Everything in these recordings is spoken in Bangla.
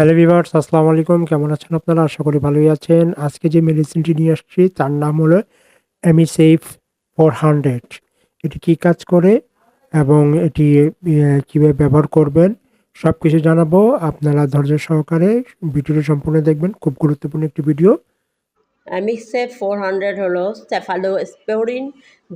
হ্যালো ভিভার্স আসসালামু আলাইকুম। কেমন আছেন আপনারা? আশা করি ভালোই আছেন। আজকে যে মেডিসিনটি নিয়ে আসছি, তার নাম হলো এমিসেফ ফোর হান্ড্রেড এটি কি কাজ করে এবং এটি কীভাবে ব্যবহার করবেন সব কিছু জানাব। আপনারা ধৈর্য সহকারে ভিডিওটি সম্পূর্ণ দেখবেন। খুব গুরুত্বপূর্ণ একটি ভিডিও। অ্যামিক্সে ফোর হান্ড্রেড হলো স্টেফালোস্পোরিন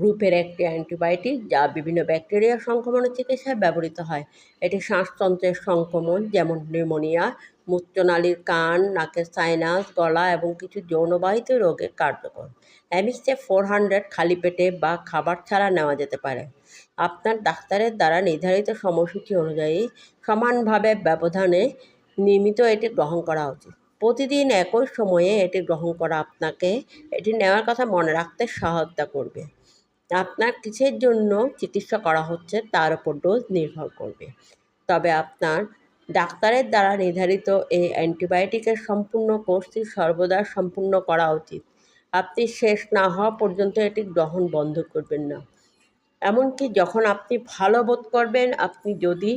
গ্রুপের একটি অ্যান্টিবায়োটিক যা বিভিন্ন ব্যাকটেরিয়া সংক্রমণের চিকিৎসায় ব্যবহৃত হয়। এটি শ্বাসতন্ত্রের সংক্রমণ যেমন নিউমোনিয়া মূত্রনালীর কান, নাকের সাইনাস গলা এবং কিছু যৌনবাহিত রোগের কার্যকর। অ্যামিক্সে ফোর হান্ড্রেড খালি পেটে বা খাবার ছাড়া নেওয়া যেতে পারে। আপনার ডাক্তারের দ্বারা নির্ধারিত সময়সূচি অনুযায়ী সমানভাবে ব্যবধানে নিয়মিত এটি গ্রহণ করা উচিত। প্রতিদিন একই সময়ে এটি গ্রহণ করা আপনাকে, এটি নেওয়ার কথা মনে রাখতে সহায়তা করবে। আপনার কিসের জন্য চিকিৎসা করা হচ্ছে তার উপর ডোজ নির্ভর করবে। তবে আপনার ডাক্তারের দ্বারা নির্ধারিত এই অ্যান্টিবায়োটিকের সম্পূর্ণ কোর্সটি সর্বদা সম্পূর্ণ করা উচিত। আপনি শেষ না হওয়া পর্যন্ত এটি গ্রহণ বন্ধ করবেন না। এমনকি যখন আপনি ভালো বোধ করবেন, আপনি যদি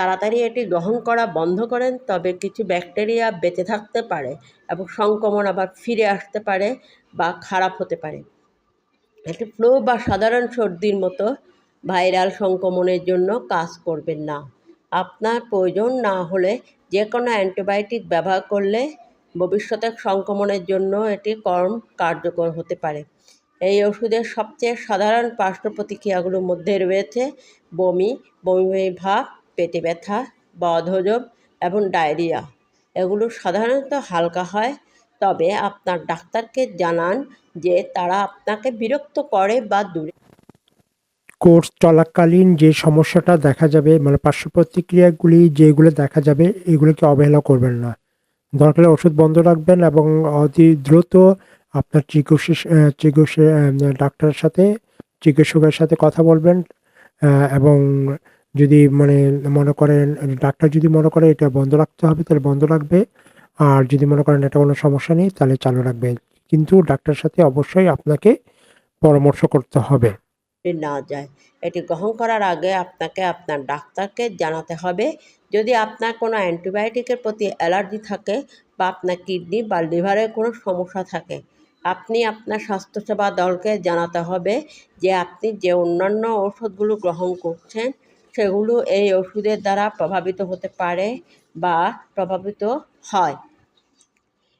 তাড়াতাড়ি এটি গ্রহণ করা বন্ধ করেন, তবে কিছু ব্যাকটেরিয়া বেঁচে থাকতে পারে এবং সংক্রমণ আবার ফিরে আসতে পারে বা খারাপ হতে পারে। এটি ফ্লু বা সাধারণ সর্দির মতো ভাইরাল সংক্রমণের জন্য কাজ করবেন না। আপনার প্রয়োজন না হলে যে কোনো অ্যান্টিবায়োটিক ব্যবহার করলে ভবিষ্যতে সংক্রমণের জন্য এটি কম কার্যকর হতে পারে। এই ওষুধের সবচেয়ে সাধারণ পার্শ্ব প্রতিক্রিয়াগুলোর মধ্যে রয়েছে বমি বমি ভাব পেটে ব্যথা, বদহজম এবং ডায়রিয়া। এগুলো সাধারণত হালকা হয়, তবে আপনার ডাক্তারকে জানান যে তারা আপনাকে বিরক্ত করে বা দূরে কোর্স চলাকালীন যে সমস্যাটা দেখা যাবে মানে পার্শ্ব প্রতিক্রিয়াগুলি যেগুলো দেখা যাবে, এগুলোকে অবহেলা করবেন না। দরকার ওষুধ বন্ধ রাখবেন এবং অতি দ্রুত আপনার চিকিৎসা চিকিৎসা ডাক্তারের সাথে, চিকিৎসকের সাথে কথা বলবেন এবং যদি মানে মনে করেন, ডাক্তার যদি মনে করে এটা বন্ধ রাখতে হবে, তাহলে বন্ধ রাখবে। আর যদি মনে করেন এটা কোনো সমস্যা নেই, তাহলে চালু রাখবে। কিন্তু ডাক্তারের সাথে অবশ্যই আপনাকে পরামর্শ করতে হবে। না যায়, এটি গ্রহণ করার আগে আপনাকে আপনার ডাক্তারকে জানাতে হবে। যদি আপনার কোনো অ্যান্টিবায়োটিকের প্রতি অ্যালার্জি থাকে বা আপনার কিডনি বা লিভারের কোনো সমস্যা থাকে, আপনি আপনার স্বাস্থ্যসেবা দলকে জানাতে হবে যে আপনি যে অন্যান্য ওষুধগুলো গ্রহণ করছেন সেগুলো এই ওষুধের দ্বারা প্রভাবিত হতে পারে বা প্রভাবিত হয়।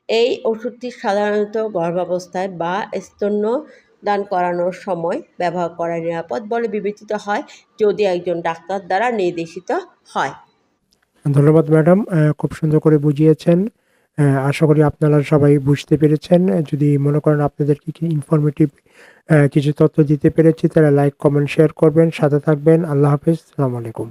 এই ওষুধটি সাধারণত গর্ভাবস্থায় বা স্তন্য দান করানোর সময় ব্যবহার করা নিরাপদ বলে বিবেচিত হয় যদি একজন ডাক্তার দ্বারা নির্দেশিত হয়। ধন্যবাদ ম্যাডাম খুব সুন্দর করে বুঝিয়েছেন। আশা করি আপনারা সবাই বুঝতে পেরেছেন। যদি মনে করেন আপনাদের কি কি ইনফরমেটিভ কিছু তথ্য দিতে পেরেছি তারা লাইক কমেন্ট শেয়ার করবেন। সাথে থাকবেন। আল্লাহ হাফিজ। সালাম আলাইকুম।